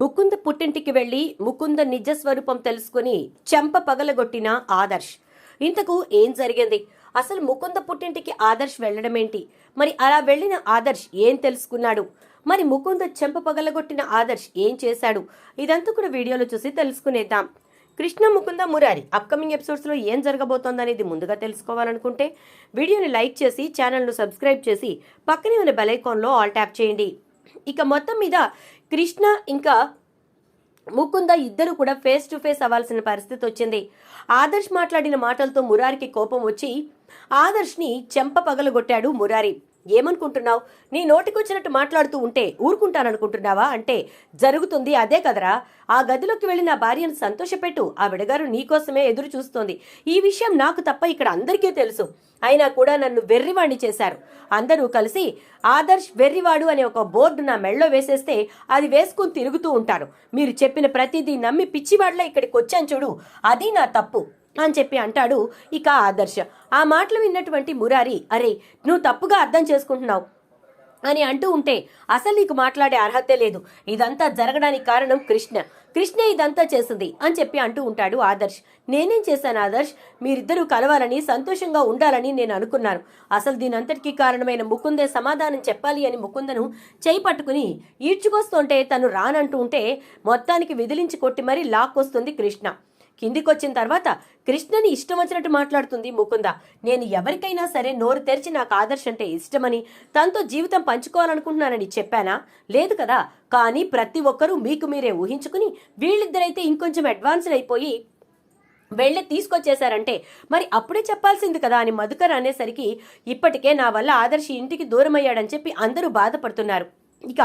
ముకుంద పుట్టింటికి వెళ్ళి ముకుంద నిజ స్వరూపం తెలుసుకుని చెంప పగలగొట్టిన ఆదర్శ్. ఇంతకు ఏం జరిగింది? అసలు ముకుంద పుట్టింటికి ఆదర్శ్ వెళ్ళడమేంటి? మరి అలా వెళ్ళిన ఆదర్శ్ ఏం తెలుసుకున్నాడు? మరి ముకుంద చెంప పగలగొట్టిన ఆదర్శ్ ఏం చేశాడు? ఇదంతా కూడా వీడియోలో చూసి తెలుసుకునేద్దాం. కృష్ణ ముకుంద మురారి అప్కమింగ్ ఎపిసోడ్స్లో ఏం జరగబోతోందనేది ముందుగా తెలుసుకోవాలనుకుంటే వీడియోని లైక్ చేసి ఛానల్ను సబ్స్క్రైబ్ చేసి పక్కనే ఉన్న బెల్ ఐకాన్లో ఆల్ ట్యాప్ చేయండి. ఇక మొత్తం మీద కృష్ణ ఇంకా ముకుంద ఇద్దరు కూడా ఫేస్ టు ఫేస్ అవ్వాల్సిన పరిస్థితి వచ్చింది. ఆదర్శ్ మాట్లాడిన మాటలతో మురారికి కోపం వచ్చి ఆదర్శ్ని చెంప పగలగొట్టాడు మురారి. ఏమనుకుంటున్నావు? నీ నోటికొచ్చినట్టు మాట్లాడుతూ ఉంటే ఊరుకుంటాననుకుంటున్నావా? అంటే జరుగుతుంది అదే కదరా. ఆ గదిలోకి వెళ్ళి నా భార్యను సంతోషపెట్టు. ఆ విడగారు నీకోసమే ఎదురు చూస్తోంది. ఈ విషయం నాకు తప్ప ఇక్కడ అందరికీ తెలుసు. అయినా కూడా నన్ను వెర్రివాణ్ణి చేశారు. అందరూ కలిసి ఆదర్శ్ వెర్రివాడు అనే ఒక బోర్డు నా మెళ్ళో వేసేస్తే అది వేసుకుని తిరుగుతూ ఉంటారు. మీరు చెప్పిన ప్రతిదీ నమ్మి పిచ్చివాడ్లా ఇక్కడికి వచ్చాను చూడు. అది నా తప్పు. అని చెప్పి అంటాడు ఇక ఆదర్శ. ఆ మాటలు విన్నటువంటి మురారి అరే నువ్వు తప్పుగా అర్థం చేసుకుంటున్నావు అని అంటూ ఉంటే అసలు నీకు మాట్లాడే అర్హతే లేదు. ఇదంతా జరగడానికి కారణం కృష్ణ. కృష్ణ ఇదంతా చేసింది అని చెప్పి అంటూ ఉంటాడు ఆదర్శ్. నేనేం చేశాను ఆదర్శ్? మీరిద్దరూ కలవాలని సంతోషంగా ఉండాలని నేను అనుకున్నాను. అసలు దీనంతటికీ కారణమైన ముకుందే సమాధానం చెప్పాలి అని ముకుందను చేయి పట్టుకుని ఈడ్చుకొస్తుంటే తను రానంటూ ఉంటే మొత్తానికి విదిలించి కొట్టి మరీ లాక్కొస్తుంది కృష్ణ. కిందికొచ్చిన తర్వాత కృష్ణని ఇష్టం వచ్చినట్టు మాట్లాడుతుంది ముకుంద. నేను ఎవరికైనా సరే నోరు తెరిచి నాకు ఆదర్శ్ అంటే ఇష్టమని తనతో జీవితం పంచుకోవాలనుకుంటున్నానని చెప్పానా? లేదు కదా. కానీ ప్రతి ఒక్కరూ మీకు మీరే ఊహించుకుని వీళ్ళిద్దరైతే ఇంకొంచెం అడ్వాన్స్డ్ అయిపోయి వెళ్ళి తీసుకొచ్చేశారంటే మరి అప్పుడే చెప్పాల్సింది కదా అని మధుకర్ అనేసరికి ఇప్పటికే నా వల్ల ఆదర్శి ఇంటికి దూరమయ్యాడని చెప్పి అందరూ బాధపడుతున్నారు. ఇక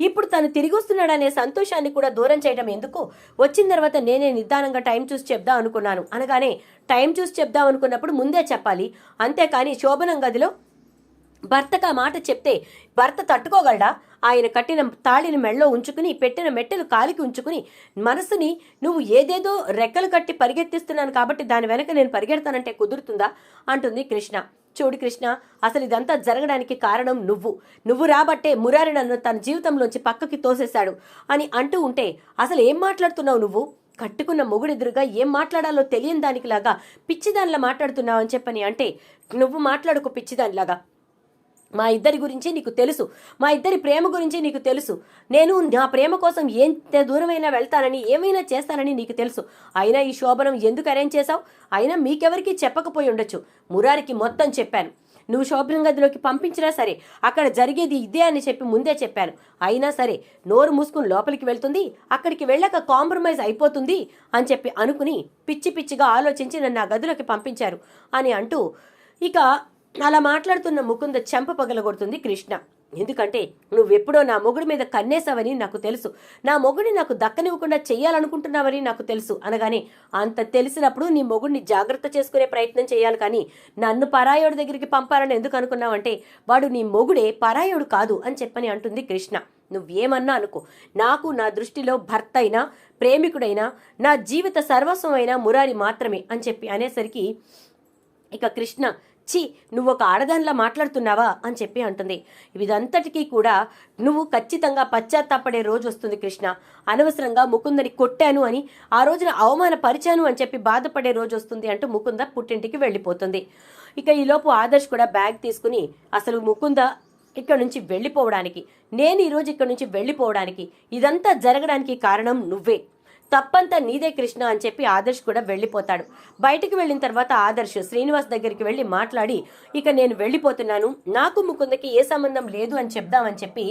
ఇప్పుడు తను తిరిగి వస్తున్నాడనే సంతోషాన్ని కూడా దూరం చేయడం ఎందుకు? వచ్చిన తర్వాత నేనే నిదానంగా టైం చూసి చెప్దాం అనుకున్నాను. అనగానే టైం చూసి చెప్దాం అనుకున్నప్పుడు ముందే చెప్పాలి. అంతేకాని శోభనం గదిలో భర్తకు ఆ మాట చెప్తే భర్త తట్టుకోగలడా? ఆయన కట్టిన తాళిని మెళ్ళో ఉంచుకుని పెట్టిన మెట్టెలు కాలికి ఉంచుకుని మనసుని నువ్వు ఏదేదో రెక్కలు కట్టి పరిగెత్తిస్తున్నాను కాబట్టి దాని వెనక నేను పరిగెడతానంటే కుదురుతుందా? అంటుంది కృష్ణ. చూడు కృష్ణ అసలు ఇదంతా జరగడానికి కారణం నువ్వు. నువ్వు రాబట్టే మురారి నన్ను తన జీవితంలోంచి పక్కకి తోసేశాడు అని అంటూ ఉంటే అసలు ఏం మాట్లాడుతున్నావు నువ్వు? కట్టుకున్న మొగుడెదురుగా ఏం మాట్లాడాలో తెలియని దానికిలాగా పిచ్చిదానిలా మాట్లాడుతున్నావు అని చెప్పని అంటే నువ్వు మాట్లాడుకో పిచ్చిదానిలాగా. మా ఇద్దరి గురించి నీకు తెలుసు. మా ఇద్దరి ప్రేమ గురించి నీకు తెలుసు. నేను నా ప్రేమ కోసం ఎంత దూరమైనా వెళ్తానని ఏమైనా చేస్తానని నీకు తెలుసు. అయినా ఈ శోభనం ఎందుకు అరేంజ్ చేశావు? అయినా మీకెవరికి చెప్పకపోయి ఉండొచ్చు. మురారికి మొత్తం చెప్పాను. నువ్వు శోభనం గదిలోకి పంపించినా సరే అక్కడ జరిగేది ఇదే అని చెప్పి ముందే చెప్పాను. అయినా సరే నోరు మూసుకుని లోపలికి వెళ్తుంది. అక్కడికి వెళ్ళాక కాంప్రమైజ్ అయిపోతుంది అని చెప్పి అనుకుని పిచ్చి పిచ్చిగా ఆలోచించి నన్ను ఆ గదిలోకి పంపించారు అని అంటూ ఇక అలా మాట్లాడుతున్న ముకుంద చెంప పగలగొడుతుంది కృష్ణ. ఎందుకంటే నువ్వెప్పుడో నా మొగుడి మీద కన్నేశావని నాకు తెలుసు. నా మొగుడిని నాకు దక్కనివ్వకుండా చెయ్యాలనుకుంటున్నావని నాకు తెలుసు. అనగానే అంత తెలిసినప్పుడు నీ మొగుడిని జాగ్రత్త చేసుకునే ప్రయత్నం చేయాలి కానీ నన్ను పరాయోడి దగ్గరికి పంపాలని ఎందుకు అనుకున్నావంటే వాడు నీ మొగుడే పరాయోడు కాదు అని చెప్పని అంటుంది కృష్ణ. నువ్వేమన్నా అనుకో నాకు నా దృష్టిలో భర్త అయినా ప్రేమికుడైనా నా జీవిత సర్వస్వమైన మురారి మాత్రమే అని చెప్పి అనేసరికి ఇక కృష్ణ ఛీ నువ్వు ఒక ఆడదానిలా మాట్లాడుతున్నావా అని చెప్పి అంటుంది. ఇదంతటికీ కూడా నువ్వు ఖచ్చితంగా పశ్చాత్తాపడే రోజు వస్తుంది కృష్ణ. అనవసరంగా ముకుందని కొట్టాను అని ఆ రోజున అవమానపరిచాను అని చెప్పి బాధపడే రోజు వస్తుంది అంటూ ముకుంద పుట్టింటికి వెళ్ళిపోతుంది. ఇక ఈలోపు ఆదర్శ్ కూడా బ్యాగ్ తీసుకుని అసలు ముకుంద ఇక్కడ నుంచి వెళ్ళిపోవడానికి నేను ఈరోజు ఇక్కడ నుంచి వెళ్ళిపోవడానికి ఇదంతా జరగడానికి కారణం నువ్వే. తప్పంతా నీదే కృష్ణ అని చెప్పి ఆదర్శ్ కూడా వెళ్ళిపోతాడు. బయటికి వెళ్ళిన తర్వాత ఆదర్శ్ శ్రీనివాస్ దగ్గరికి వెళ్ళి మాట్లాడి ఇక నేను వెళ్ళిపోతున్నాను. నాకు ముకుందకి ఏ సంబంధం లేదు అని చెప్దామని చెప్పి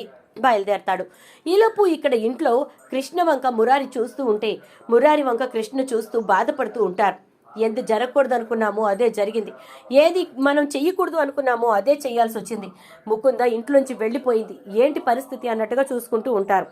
బయలుదేరతాడు. ఈలోపు ఇక్కడ ఇంట్లో కృష్ణ వంక మురారి చూస్తూ ఉంటే మురారి వంక కృష్ణ చూస్తూ బాధపడుతూ ఉంటారు. ఎంత జరగకూడదు అనుకున్నామో అదే జరిగింది. ఏది మనం చెయ్యకూడదు అనుకున్నామో అదే చేయాల్సి వచ్చింది ముకుంద ఇంట్లోంచి వెళ్ళిపోయింది. ఏంటి పరిస్థితి? అన్నట్టుగా చూసుకుంటూ ఉంటారు.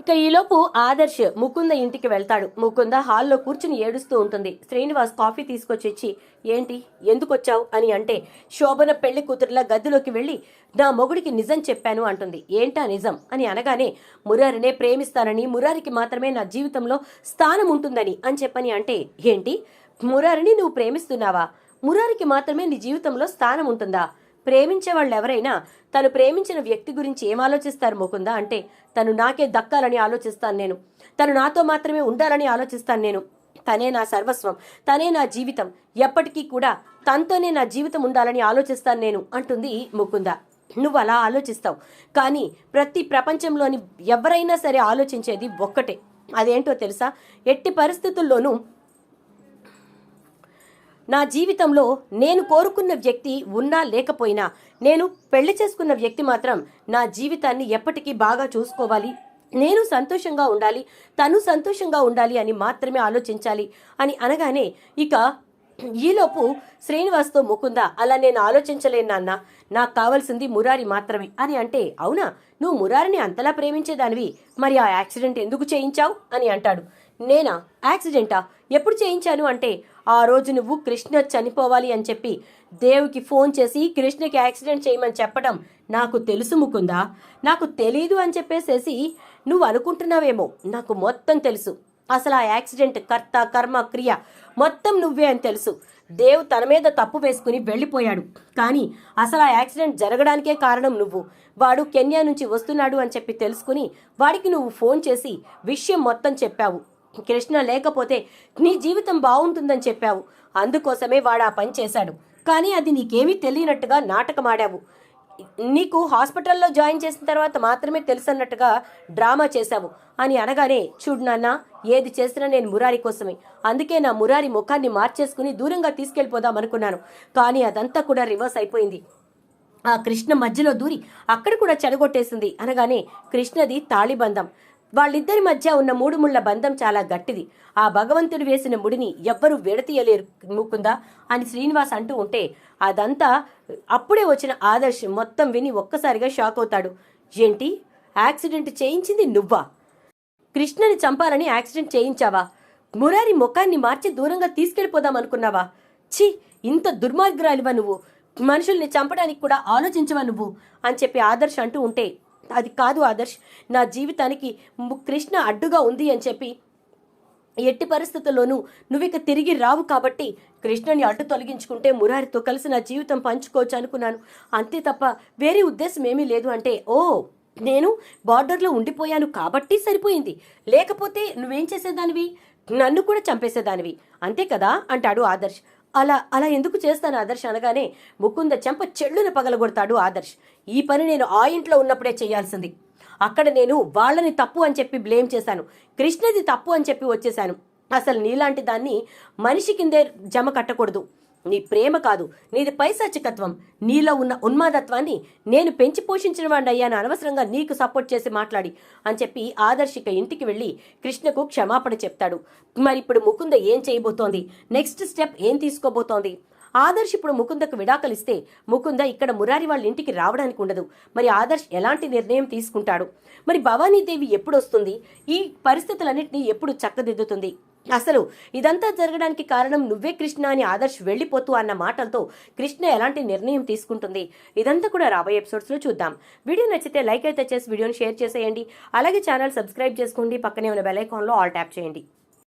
ఇక ఈలోపు ఆదర్శ్ ముకుంద ఇంటికి వెళ్తాడు. ముకుంద హాల్లో కూర్చుని ఏడుస్తూ ఉంటుంది. శ్రీనివాస్ కాఫీ తీసుకొచ్చి ఏంటి? ఎందుకు వచ్చావు అని అంటే శోభన పెళ్ళి కూతురులా గదిలోకి వెళ్ళి నా మొగుడికి నిజం చెప్పాను అంటుంది. ఏంటా నిజం? అని అనగానే మురారినే ప్రేమిస్తానని మురారికి మాత్రమే నా జీవితంలో స్థానం ఉంటుందని అని చెప్పని అంటే ఏంటి? మురారిని నువ్వు ప్రేమిస్తున్నావా? మురారికి మాత్రమే నీ జీవితంలో స్థానం ఉంటుందా? ప్రేమించే వాళ్ళు ఎవరైనా తను ప్రేమించిన వ్యక్తి గురించి ఏం ఆలోచిస్తారు ముకుందా? అంటే తను నాకే దక్కాలని ఆలోచిస్తాను నేను. తను నాతో మాత్రమే ఉండాలని ఆలోచిస్తాను నేను. తనే నా సర్వస్వం తనే నా జీవితం. ఎప్పటికీ కూడా తనతోనే నా జీవితం ఉండాలని ఆలోచిస్తాను నేను అంటుంది ముకుంద. నువ్వు అలా ఆలోచిస్తావు. కానీ ప్రతి ప్రపంచంలోని ఎవరైనా సరే ఆలోచించేది ఒక్కటే. అదేంటో తెలుసా? ఎట్టి పరిస్థితుల్లోనూ నా జీవితంలో నేను కోరుకున్న వ్యక్తి ఉన్నా లేకపోయినా నేను పెళ్ళి చేసుకున్న వ్యక్తి మాత్రం నా జీవితాన్ని ఎప్పటికీ బాగా చూసుకోవాలి. నేను సంతోషంగా ఉండాలి తను సంతోషంగా ఉండాలి అని మాత్రమే ఆలోచించాలి అని అనగానే ఇక ఈలోపు శ్రీనివాస్తో ముకుంద అలా నేను ఆలోచించలేను నాన్న నాకు కావాల్సింది మురారి మాత్రమే. అని అంటే అవునా? నువ్వు మురారిని అంతలా ప్రేమించేదానివి? మరి ఆ యాక్సిడెంట్ ఎందుకు చేయించావు? అని అంటాడు. నేనా? యాక్సిడెంటా? ఎప్పుడు చేయించాను? అంటే ఆ రోజు నువ్వు కృష్ణ చనిపోవాలి అని చెప్పి దేవుకి ఫోన్ చేసి కృష్ణకి యాక్సిడెంట్ చేయమని చెప్పడం నాకు తెలుసు ముకుందా? నాకు తెలీదు అని చెప్పేసేసి నువ్వు అనుకుంటున్నావేమో నాకు మొత్తం తెలుసు. అసలు ఆ యాక్సిడెంట్ కర్త కర్మ క్రియ మొత్తం నువ్వే అని తెలుసు. దేవ్ తన మీద తప్పు వేసుకుని వెళ్ళిపోయాడు. కానీ అసలు ఆ యాక్సిడెంట్ జరగడానికే కారణం నువ్వు. వాడు కెన్యా నుంచి వస్తున్నాడు అని చెప్పి తెలుసుకుని వాడికి నువ్వు ఫోన్ చేసి విషయం మొత్తం చెప్పావు. కృష్ణ లేకపోతే నీ జీవితం బాగుంటుందని చెప్పావు. అందుకోసమే వాడు ఆ పని చేశాడు. కానీ అది నీకేమీ తెలియనట్టుగా నాటకమాడావు. నీకు హాస్పిటల్లో జాయిన్ చేసిన తర్వాత మాత్రమే తెలుసన్నట్టుగా డ్రామా చేశావు అని అనగానే చూడు నాన్న ఏది చేసినా నేను మురారి కోసమే. అందుకే నా మురారి ముఖాన్ని మార్చేసుకుని దూరంగా తీసుకెళ్ళిపోదాం అనుకున్నాను. కానీ అదంతా కూడా రివర్స్ అయిపోయింది. ఆ కృష్ణ మధ్యలో దూరి అక్కడ కూడా చెడగొట్టేసింది అనగానే కృష్ణది తాళిబంధం. వాళ్ళిద్దరి మధ్య ఉన్న మూడు ముళ్ళ బంధం చాలా గట్టిది. ఆ భగవంతుడు వేసిన ముడిని ఎవ్వరూ విడతీయలేరు ముకుందా అని శ్రీనివాస్ అంటూ ఉంటే అదంతా అప్పుడే వచ్చిన ఆదర్శ్ మొత్తం విని ఒక్కసారిగా షాక్ అవుతాడు. ఏంటి? యాక్సిడెంట్ చేయించింది నువ్వా? కృష్ణని చంపాలని యాక్సిడెంట్ చేయించావా? మురారి ముఖాన్ని మార్చి దూరంగా తీసుకెళ్ళిపోదాం అనుకున్నావా? ఛీ! ఇంత దుర్మార్గురాలివా నువ్వు? మనుషుల్ని చంపడానికి కూడా ఆలోచించవా నువ్వు? అని చెప్పి ఆదర్శ్ అంటూ ఉంటే అది కాదు ఆదర్శ్ నా జీవితానికి కృష్ణ అడ్డుగా ఉంది అని చెప్పి ఎట్టి పరిస్థితుల్లోనూ నువ్విక తిరిగి రావు కాబట్టి కృష్ణని అడ్డు తొలగించుకుంటే మురారితో కలిసి నా జీవితం పంచుకోవచ్చు అనుకున్నాను. అంతే తప్ప వేరే ఉద్దేశం ఏమీ లేదు అంటే ఓ నేను బార్డర్లో ఉండిపోయాను కాబట్టి సరిపోయింది. లేకపోతే నువ్వేం చేసేదానివి? నన్ను కూడా చంపేసేదానివి. అంతే కదా? అంటాడు ఆదర్శ్. అలా అలా ఎందుకు చేస్తాను ఆదర్శ్ అనగానే ముకుంద చెంప చెళ్ళును పగలగొడతాడు ఆదర్శ్. ఈ పని నేను ఆ ఇంట్లో ఉన్నప్పుడే చేయాల్సింది. అక్కడ నేను వాళ్ళని తప్పు అని చెప్పి బ్లేమ్ చేశాను. కృష్ణది తప్పు అని చెప్పి వచ్చేశాను. అసలు నీలాంటి దాన్ని మనిషి కిందే జమ కట్టకూడదు. నీ ప్రేమ కాదు నీది పైశాచికత్వం. నీలో ఉన్న ఉన్మాదత్వాన్ని నేను పెంచి పోషించిన వాడయ్యాను అనవసరంగా నీకు సపోర్ట్ చేసి మాట్లాడి అని చెప్పి ఆదర్శిక ఇంటికి వెళ్ళి కృష్ణకు క్షమాపణ చెప్తాడు. మరి ఇప్పుడు ముకుంద ఏం చేయబోతోంది? నెక్స్ట్ స్టెప్ ఏం తీసుకోబోతోంది? ఆదర్శ్ ఇప్పుడు ముకుందకు విడాకలిస్తే ముకుంద ఇక్కడ మురారి వాళ్ళ ఇంటికి రావడానికి ఉండదు. మరి ఆదర్శ్ ఎలాంటి నిర్ణయం తీసుకుంటాడు? మరి భవానీదేవి ఎప్పుడొస్తుంది ఈ పరిస్థితులన్నింటినీ ఎప్పుడు చక్కదిద్దుతుంది? అసలు ఇదంతా జరగడానికి కారణం నువ్వే కృష్ణ అని ఆదర్శ్ వెళ్ళిపోతూ అన్న మాటలతో కృష్ణ ఎలాంటి నిర్ణయం తీసుకుంటుంది? ఇదంతా కూడా రాబోయే ఎపిసోడ్స్లో చూద్దాం. వీడియో నచ్చితే లైక్ అయితే చేసి వీడియోని షేర్ చేసేయండి. అలాగే ఛానల్ సబ్స్క్రైబ్ చేసుకోండి. పక్కనే ఉన్న బెల్ ఐకాన్లో ఆల్ ట్యాప్ చేయండి.